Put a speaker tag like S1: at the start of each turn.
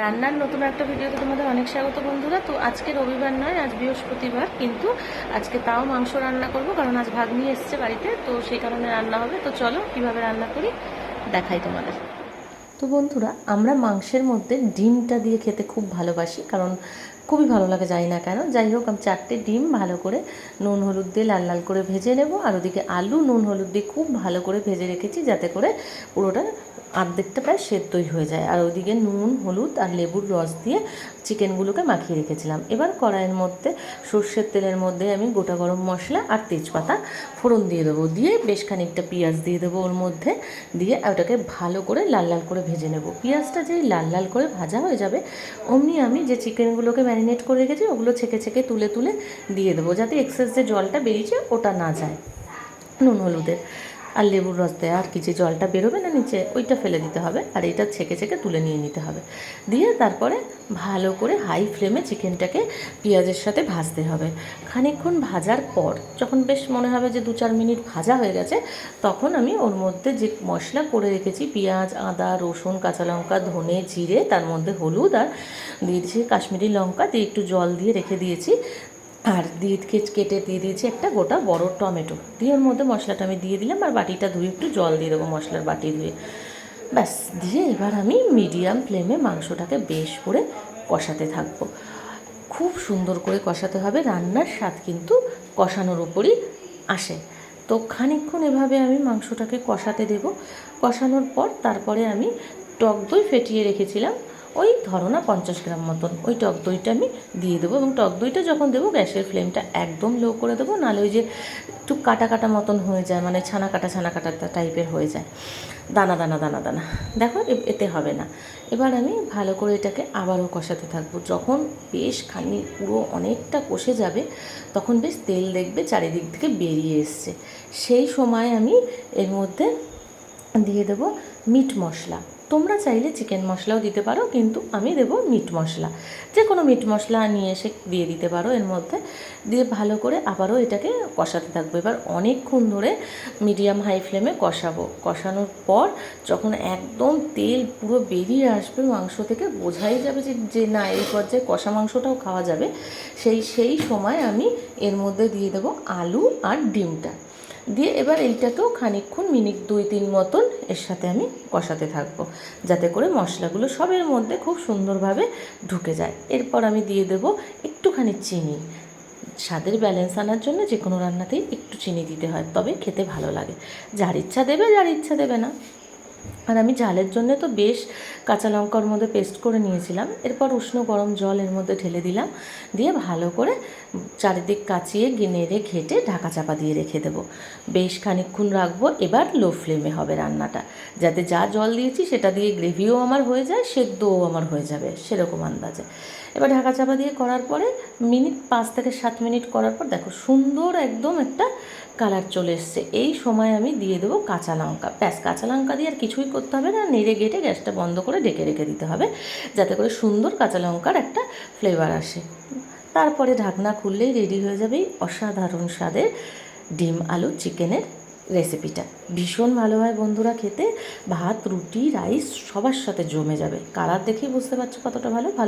S1: রান্নার নতুন একটা ভিডিওতে তোমাদের অনেক স্বাগত বন্ধুরা। তো আজকে রবিবার নয়, আজ বৃহস্পতিবার, কিন্তু আজকে তাও মাংস রান্না করব, কারণ আজ ভাগ নিয়ে এসছে বাড়িতে, তো সেই কারণে রান্না হবে। তো চলো, কীভাবে রান্না করি, দেখাই তোমাদের। তো বন্ধুরা, আমরা মাংসের মধ্যে ডিমটা দিয়ে খেতে খুব ভালোবাসি, কারণ খুবই ভালো লাগে, যাই না কেন। যাই হোক, আমি চারটে ডিম ভালো করে নুন, হলুদ দিয়ে লাল লাল করে ভেজে নেব, আর ওদিকে আলু, নুন, হলুদ দিয়ে খুব ভালো করে ভেজে রেখেছি, যাতে করে পুরোটা অর্ধেকটা প্রায় সেদ্ধই হয়ে যায়। আর ওইদিকে নুন, হলুদ আর লেবুর রস দিয়ে চিকেনগুলোকে মাখিয়ে রেখেছিলাম। এবার কড়াইয়ের মধ্যে সর্ষের তেলের মধ্যে আমি গোটা গরম মশলা আর তেজপাতা ফোড়ন দিয়ে দেবো। দিয়ে বেশ খানিকটা পেঁয়াজ দিয়ে দেবো ওর মধ্যে। দিয়ে ওটাকে ভালো করে লাল লাল করে ভেজে নেব। পেঁয়াজটা যেই লাল লাল করে ভাজা হয়ে যাবে, অমনি আমি যে চিকেনগুলোকে ম্যারিনেট করে রেখেছি ওগুলো ছেঁকে ছেঁকে তুলে তুলে দিয়ে দেবো, যাতে এক্সেস যে জলটা বেরিয়েছে ওটা না যায় নুন, হলুদের। আর লেবুর রস দেয়, আর কি যে জলটা বেরোবে না নিচে, ওইটা ফেলে দিতে হবে আর এটা ছেঁকে ছেঁকে তুলে নিয়ে নিতে হবে। দিয়ে তারপরে ভালো করে হাই ফ্লেমে চিকেনটাকে পেঁয়াজের সাথে ভাজতে হবে। খানিকক্ষণ ভাজার পর যখন বেশ মনে হবে যে দু চার মিনিট ভাজা হয়ে গেছে, তখন আমি ওর মধ্যে যে মশলা করে রেখেছি, পেঁয়াজ, আদা, রসুন, কাঁচা লঙ্কা, ধনে, জিরে, তার মধ্যে হলুদ আর দিয়ে দিয়েছি কাশ্মীরি লঙ্কা, দিয়ে একটু জল দিয়ে রেখে দিয়েছি। আর দিয়ে কেটে দিয়ে দিয়েছি একটা গোটা বড় টমেটো। দিয়ে ওর মধ্যে মশলাটা আমি দিয়ে দিলাম আর বাটিটা ধুয়ে একটু জল দিয়ে দেবো মশলার বাটি ধুয়ে। ব্যাস, দিয়ে এবার আমি মিডিয়াম ফ্লেমে মাংসটাকে বেশ করে কষাতে থাকব। খুব সুন্দর করে কষাতে হবে, রান্নার স্বাদ কিন্তু কষানোর উপরই আসে। তো খানিকক্ষণ এভাবে আমি মাংসটাকে কষাতে দেব। কষানোর পর তারপরে আমি টক দই ফেটিয়ে রেখেছিলাম। ওই ধরো না পঞ্চাশ গ্রাম মতন, ওই টক দইটা আমি দিয়ে দেবো এবং টক দইটা যখন দেবো গ্যাসের ফ্লেমটা একদম লো করে দেবো, নাহলে ওই যে একটু কাটা কাটা মতন হয়ে যায় মানে ছানা কাটা ছানা কাটা টাইপের হয়ে যায়। দানা দানা দানা দানা। দেখো এতে হবে না। এবার আমি ভালো করে এটাকে আবারও কষাতে থাকব। যখন বেশ খানি পুরো অনেকটা কষে যাবে, তখন বেশ তেল দেখবে চারিদিক থেকে বেরিয়ে এসছে। সেই সময় আমি এর মধ্যে দিয়ে দেবো মিট মশলা। তোমরা চাইলে চিকেন মশলাও দিতে পারো, কিন্তু আমি দেব মিট মশলা। যে কোনো মিট মশলা নিয়ে এসে দিয়ে দিতে পারো এর মধ্যে। দিয়ে ভালো করে আবারও এটাকে কষাতে থাকব। এবার অনেকক্ষণ ধরে মিডিয়াম হাই ফ্লেমে কষাবো। কষানোর পর যখন একদম তেল পুরো বেরিয়ে আসবে মাংস থেকে, বোঝাই যাবে যে যে না, এই পর্যায়ে কষা মাংসটাও খাওয়া যাবে। সেই সেই সময় আমি এর মধ্যে দিয়ে দেবো আলু আর ডিমটা। দিয়ে এবার এইটাকেও খানিকক্ষণ, মিনিট দুই, তিন মতন এর সাথে আমি কষাতে থাকব। যাতে করে মশলাগুলো সবের মধ্যে খুব সুন্দরভাবে ঢুকে যায়। এরপর আমি দিয়ে দেব একটুখানি চিনি। স্বাদের ব্যালেন্স আনার জন্য যে কোনো রান্নাতেই একটু চিনি দিতে হয়, তবে খেতে ভালো লাগে। যার ইচ্ছা দেবে, যার ইচ্ছা দেবে না। আর আমি ঝালের জন্য তো বেশ কাঁচা লঙ্কার মধ্যে পেস্ট করে নিয়েছিলাম। এরপর উষ্ণ গরম জল এর মধ্যে ঢেলে দিলাম। দিয়ে ভালো করে চারিদিক কাচিয়ে গি- নেড়ে ঘেটে ঢাকা চাপা দিয়ে রেখে দেবো। বেশ খানিকক্ষণ রাখব। এবার লো ফ্লেমে হবে রান্নাটা। যাতে যা জল দিয়েছি সেটা দিয়ে গ্রেভিও আমার হয়ে যায়, সেদ্ধও আমার হয়ে যাবে। সেরকম আন্দাজে। এবার ঢাকা চাপা দিয়ে করার পরে মিনিট পাঁচ থেকে সাত মিনিট করার পর দেখো সুন্দর একদম একটা কালার চলে এসছে। এই সময় আমি দিয়ে দেবো কাঁচা লঙ্কা। ব্যাস, কাঁচা লঙ্কা দিয়ে আর কিছুই করতে হবে না, নেড়ে গেটে গ্যাসটা বন্ধ করে ডেকে রেখে দিতে হবে, যাতে করে সুন্দর কাঁচা লঙ্কার একটা ফ্লেভার আসে। তারপরে ঢাকনা খুললেই রেডি হয়ে যাবে অসাধারণ স্বাদের ডিম আলু চিকেনের রেসিপিটা। ভীষণ ভালো হয় বন্ধুরা খেতে। ভাত, রুটি, রাইস সবার সাথে জমে যাবে। কালার দেখেই বুঝতে পারছ কতটা ভালো ভালো